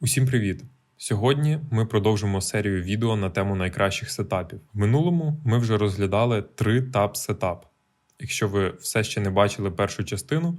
Усім привіт! Сьогодні ми продовжимо серію відео на тему найкращих сетапів. В минулому ми вже розглядали три тап сетап. Якщо ви все ще не бачили першу частину,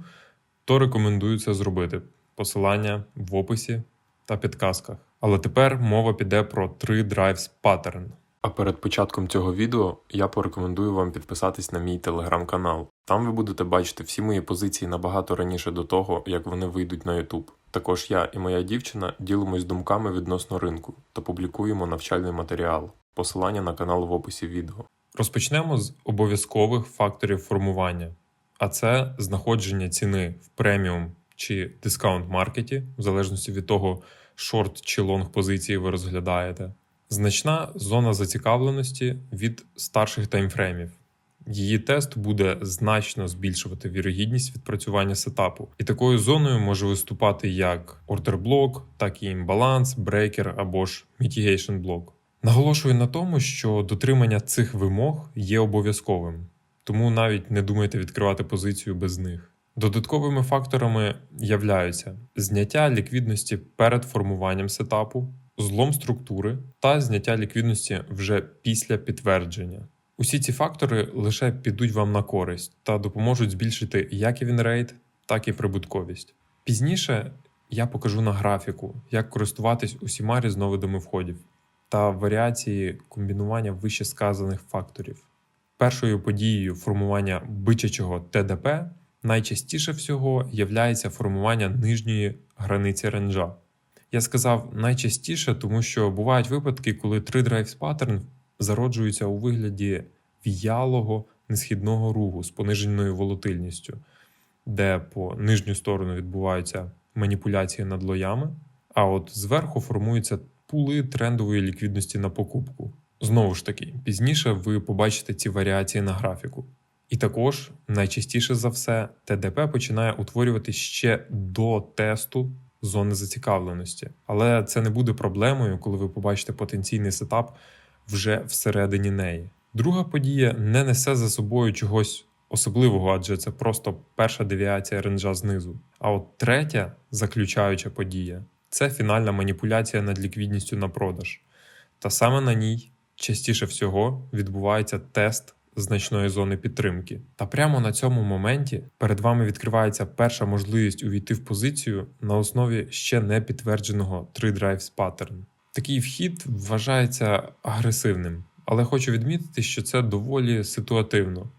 то рекомендую це зробити. Посилання в описі та підказках. Але тепер мова піде про три Drives Pattern. А перед початком цього відео я порекомендую вам підписатись на мій телеграм-канал. Там ви будете бачити всі мої позиції набагато раніше до того, як вони вийдуть на YouTube. Також я і моя дівчина ділимось думками відносно ринку та публікуємо навчальний матеріал. Посилання на канал в описі відео. Розпочнемо з обов'язкових факторів формування, а це знаходження ціни в преміум чи дискаунт маркеті, в залежності від того, шорт чи лонг позиції ви розглядаєте. Значна зона зацікавленості від старших таймфреймів. Її тест буде значно збільшувати вірогідність відпрацювання сетапу, і такою зоною може виступати як ордерблок, так і імбаланс, брейкер або ж mitigation блок. Наголошую на тому, що дотримання цих вимог є обов'язковим, тому навіть не думайте відкривати позицію без них. Додатковими факторами являються зняття ліквідності перед формуванням сетапу, злом структури та зняття ліквідності вже після підтвердження. Усі ці фактори лише підуть вам на користь та допоможуть збільшити як вінрейт, так і прибутковість. Пізніше я покажу на графіку, як користуватись усіма різновидами входів та варіації комбінування вище сказаних факторів. Першою подією формування бичачого ТДП найчастіше всього являється формування нижньої границі ренджа. Я сказав найчастіше, тому що бувають випадки, коли 3 Drives Pattern зароджуються у вигляді в'ялого несхідного руху з пониженою волатильністю, де по нижню сторону відбуваються маніпуляції над лоями, а от зверху формуються пули трендової ліквідності на покупку. Знову ж таки, пізніше ви побачите ці варіації на графіку. І також найчастіше за все ТДП починає утворювати ще до тесту зони зацікавленості. Але це не буде проблемою, коли ви побачите потенційний сетап вже всередині неї. Друга подія не несе за собою чогось особливого, адже це просто перша девіація ренджа знизу. А от третя заключаюча подія це фінальна маніпуляція над ліквідністю на продаж. Та саме на ній частіше всього відбувається тест значної зони підтримки. Та прямо на цьому моменті перед вами відкривається перша можливість увійти в позицію на основі ще не підтвердженого 3 Drives Pattern. Такий вхід вважається агресивним, але хочу відмітити, що це доволі ситуативно,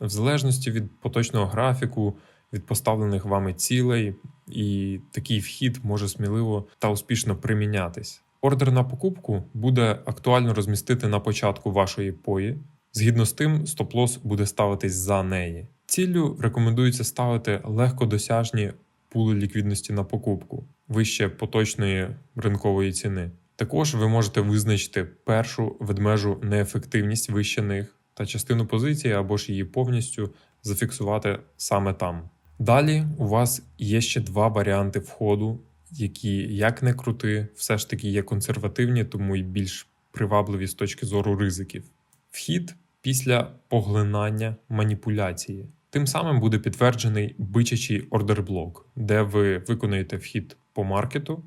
в залежності від поточного графіку, від поставлених вами цілей, і такий вхід може сміливо та успішно примінятись. Ордер на покупку буде актуально розмістити на початку вашої пої. Згідно з тим, стоп-лос буде ставитись за неї. Ціллю рекомендується ставити легкодосяжні пули ліквідності на покупку вище поточної ринкової ціни. Також ви можете визначити першу ведмежу неефективність вище них та частину позиції або ж її повністю зафіксувати саме там. Далі у вас є ще два варіанти входу, які, як не крути, все ж таки є консервативні, тому й більш привабливі з точки зору ризиків. Вхід після поглинання маніпуляції. Тим самим буде підтверджений бичачий ордерблок, де ви виконаєте вхід по маркету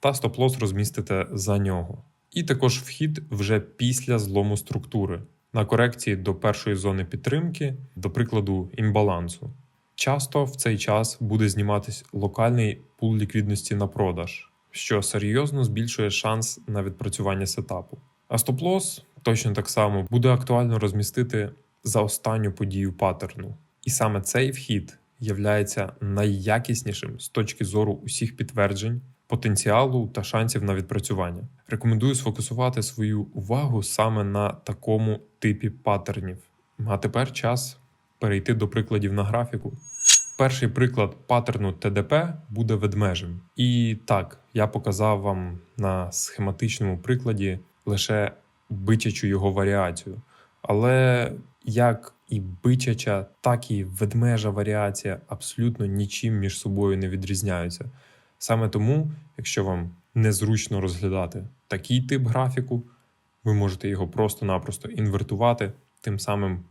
та стоп-лос розмістите за нього. І також вхід вже після злому структури на корекції до першої зони підтримки, до прикладу, імбалансу. Часто в цей час буде зніматись локальний пул ліквідності на продаж, що серйозно збільшує шанс на відпрацювання сетапу. А стоп-лос точно так само буде актуально розмістити за останню подію паттерну. І саме цей вхід являється найякіснішим з точки зору усіх підтверджень, потенціалу та шансів на відпрацювання. Рекомендую сфокусувати свою увагу саме на такому типі паттернів. А тепер час перейти до прикладів на графіку. Перший приклад паттерну ТДП буде ведмежим. І так, я показав вам на схематичному прикладі лише бичачу його варіацію. Але як і бичача, так і ведмежа варіація абсолютно нічим між собою не відрізняються. Саме тому, якщо вам незручно розглядати такий тип графіку, ви можете його просто-напросто інвертувати, тим самим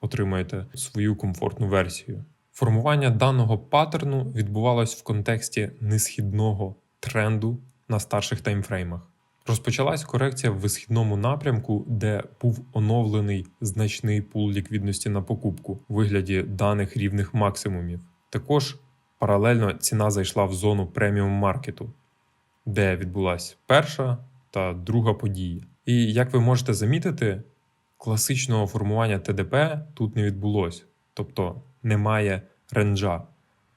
отримаєте свою комфортну версію. Формування даного паттерну відбувалось в контексті несхідного тренду на старших таймфреймах. Розпочалась корекція в висхідному напрямку, де був оновлений значний пул ліквідності на покупку у вигляді даних рівних максимумів. Також паралельно ціна зайшла в зону преміум маркету, де відбулася перша та друга подія. І як ви можете замітити, класичного формування ТДП тут не відбулося, тобто немає ренджа,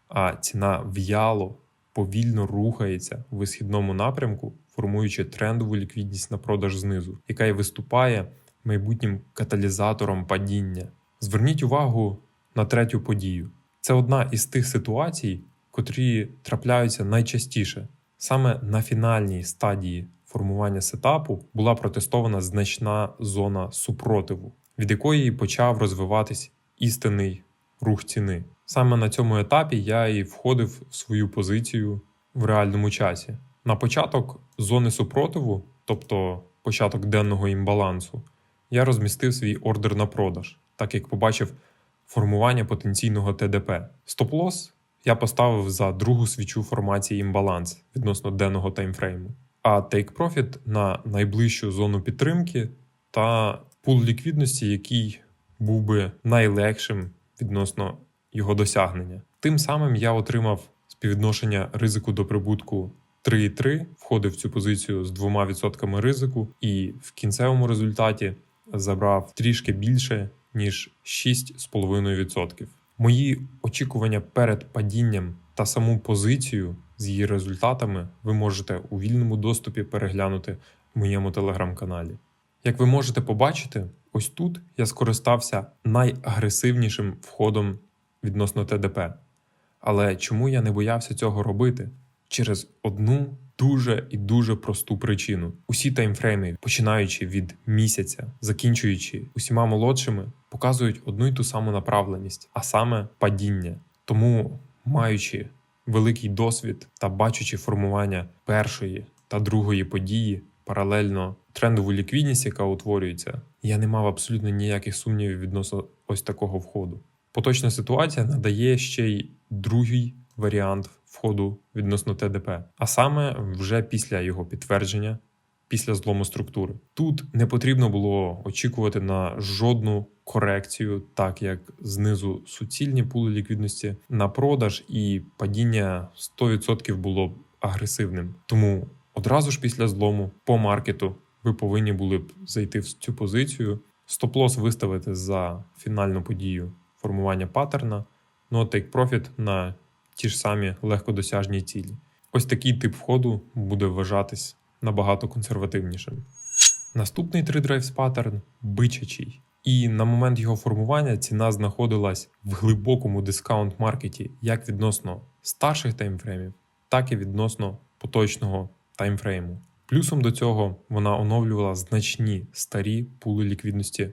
а ціна в'яло повільно рухається у висхідному напрямку, формуючи трендову ліквідність на продаж знизу, яка і виступає майбутнім каталізатором падіння. Зверніть увагу на третю подію. Це одна із тих ситуацій, котрі трапляються найчастіше. Саме на фінальній стадії формування сетапу була протестована значна зона супротиву, від якої почав розвиватись істинний рух ціни. Саме на цьому етапі я і входив в свою позицію в реальному часі. На початок зони супротиву, тобто початок денного імбалансу, я розмістив свій ордер на продаж, так як побачив формування потенційного ТДП. Стоп-лосс я поставив за другу свічу формації імбаланс відносно денного таймфрейму, а Profit на найближчу зону підтримки та пул ліквідності, який був би найлегшим відносно його досягнення. Тим самим я отримав співвідношення ризику до прибутку 3,3, входив в цю позицію з 2% ризику, і в кінцевому результаті забрав трішки більше ніж 6,5%. Мої очікування перед падінням та саму позицію з її результатами ви можете у вільному доступі переглянути в моєму телеграм-каналі. Як ви можете побачити, ось тут я скористався найагресивнішим входом відносно ТДП. Але чому я не боявся цього робити? Через одну дуже і дуже просту причину. Усі таймфрейми, починаючи від місяця, закінчуючи усіма молодшими, показують одну й ту саму направленість, а саме падіння. Тому, маючи великий досвід та бачачи формування першої та другої події, паралельно трендову ліквідність, яка утворюється, я не мав абсолютно ніяких сумнівів відносно ось такого входу. Поточна ситуація надає ще й другий варіант входу відносно ТДП, а саме вже після його підтвердження, після злому структури. Тут не потрібно було очікувати на жодну корекцію, так як знизу суцільні пули ліквідності на продаж і падіння 100% було б агресивним. Тому одразу ж після злому по маркету ви повинні були б зайти в цю позицію, стоп-лосс виставити за фінальну подію формування паттерна, ну а take profit на ті ж самі легкодосяжні цілі. Ось такий тип входу буде вважатись набагато консервативнішим. Наступний 3 драйвс паттерн бичачий. І на момент його формування ціна знаходилась в глибокому дискаунт маркеті як відносно старших таймфреймів, так і відносно поточного таймфрейму. Плюсом до цього вона оновлювала значні старі пули ліквідності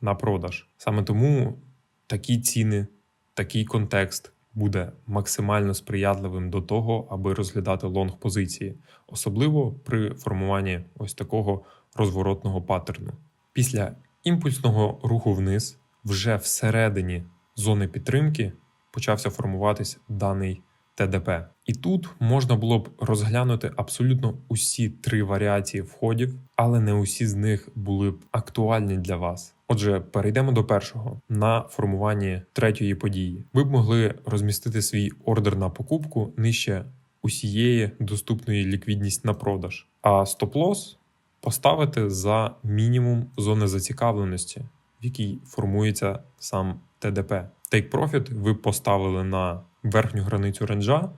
на продаж. Саме тому такі ціни, такий контекст буде максимально сприятливим до того, аби розглядати лонг позиції, особливо при формуванні ось такого розворотного паттерну. Після імпульсного руху вниз, вже всередині зони підтримки почався формуватись даний ТДП. І тут можна було б розглянути абсолютно усі три варіації входів, але не усі з них були б актуальні для вас. Отже, перейдемо до першого на формуванні третьої події. Ви б могли розмістити свій ордер на покупку нижче усієї доступної ліквідність на продаж, а стоп-лосс поставити за мінімум зони зацікавленості, в якій формується сам ТДП. Take Profit ви поставили на верхню границю ренджа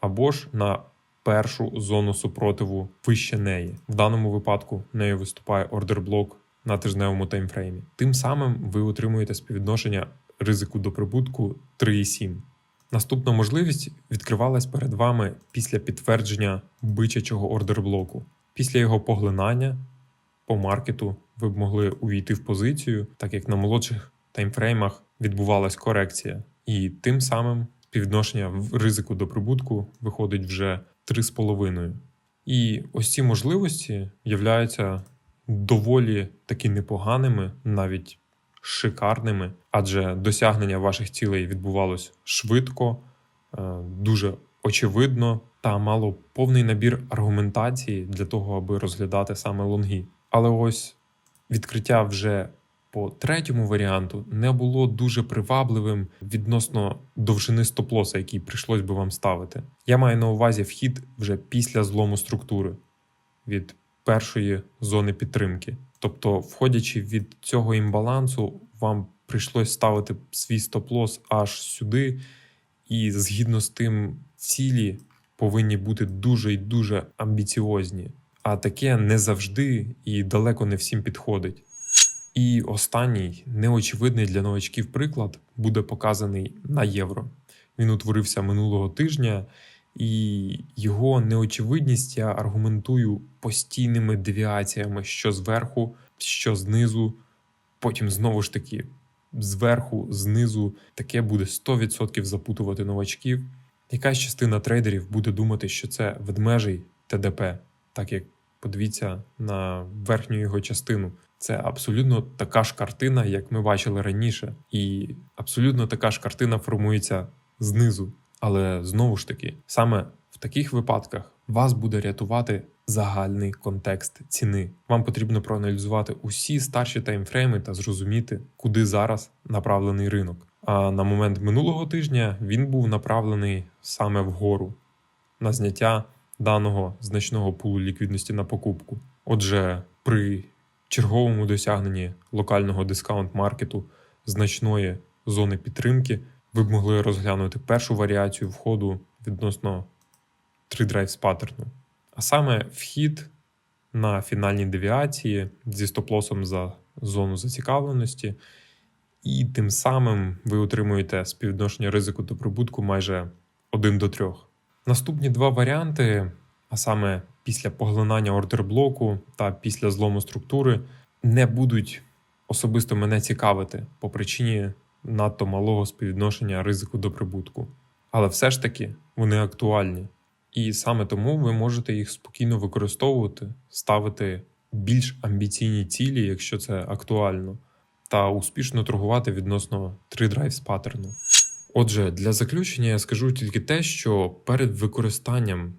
або ж на першу зону супротиву вище неї. В даному випадку нею виступає ордер-блок на тижневому таймфреймі. Тим самим ви отримуєте співвідношення ризику до прибутку 3,7. Наступна можливість відкривалась перед вами після підтвердження бичачого ордер-блоку. Після його поглинання по маркету ви б могли увійти в позицію, так як на молодших таймфреймах відбувалась корекція, і тим самим співвідношення ризику до прибутку виходить вже 3,5. І ось ці можливості являються доволі таки непоганими, навіть шикарними, адже досягнення ваших цілей відбувалось швидко, е, дуже очевидно, та мало повний набір аргументації для того, аби розглядати саме лонги. Але ось відкриття вже по третьому варіанту не було дуже привабливим відносно довжини стоп-лоса, який прийшлось би вам ставити. Я маю на увазі вхід вже після злому структури від першої зони підтримки. Тобто, входячи від цього імбалансу, вам прийшлось ставити свій стоп-лос аж сюди, і згідно з тим, цілі повинні бути дуже і дуже амбіціозні. А таке не завжди і далеко не всім підходить. І останній неочевидний для новачків приклад буде показаний на євро. Він утворився минулого тижня, і його неочевидність я аргументую постійними девіаціями, що зверху, що знизу, потім знову ж таки зверху, знизу. Таке буде 100% запутувати новачків. Якась частина трейдерів буде думати, що це ведмежий ТДП, так як подивіться на верхню його частину. Це абсолютно така ж картина, як ми бачили раніше, і абсолютно така ж картина формується знизу. Але знову ж таки, саме в таких випадках вас буде рятувати загальний контекст ціни. Вам потрібно проаналізувати усі старші таймфрейми та зрозуміти, куди зараз направлений ринок. А на момент минулого тижня він був направлений саме вгору на зняття даного значного пулу ліквідності на покупку. Отже, при черговому досягненні локального дискаунт-маркету значної зони підтримки ви б могли розглянути першу варіацію входу відносно 3 драйвс паттерну. А саме вхід на фінальній девіації зі стоп-лосом за зону зацікавленості, і тим самим ви отримуєте співвідношення ризику до прибутку майже 1 до 3. Наступні два варіанти, а саме після поглинання ордерблоку та після злому структури, не будуть особисто мене цікавити по причині надто малого співвідношення ризику до прибутку. Але все ж таки вони актуальні. І саме тому ви можете їх спокійно використовувати, ставити більш амбіційні цілі, якщо це актуально, та успішно торгувати відносно 3 драйвс паттерну. Отже, для заключення я скажу тільки те, що перед використанням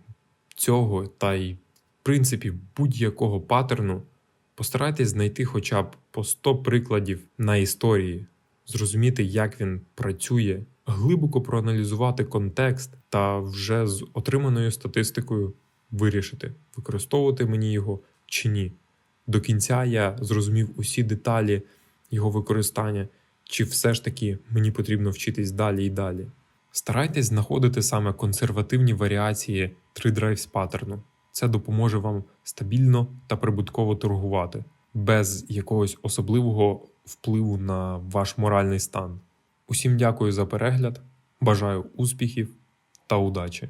цього та й в принципі будь-якого паттерну постарайтесь знайти хоча б по 100 прикладів на історії, зрозуміти, як він працює, глибоко проаналізувати контекст та вже з отриманою статистикою вирішити, використовувати мені його чи ні. До кінця я зрозумів усі деталі його використання, чи все ж таки мені потрібно вчитись далі і далі. Старайтесь знаходити саме консервативні варіації 3 драйвс паттерну. Це допоможе вам стабільно та прибутково торгувати, без якогось особливого впливу на ваш моральний стан. Усім дякую за перегляд, бажаю успіхів та удачі!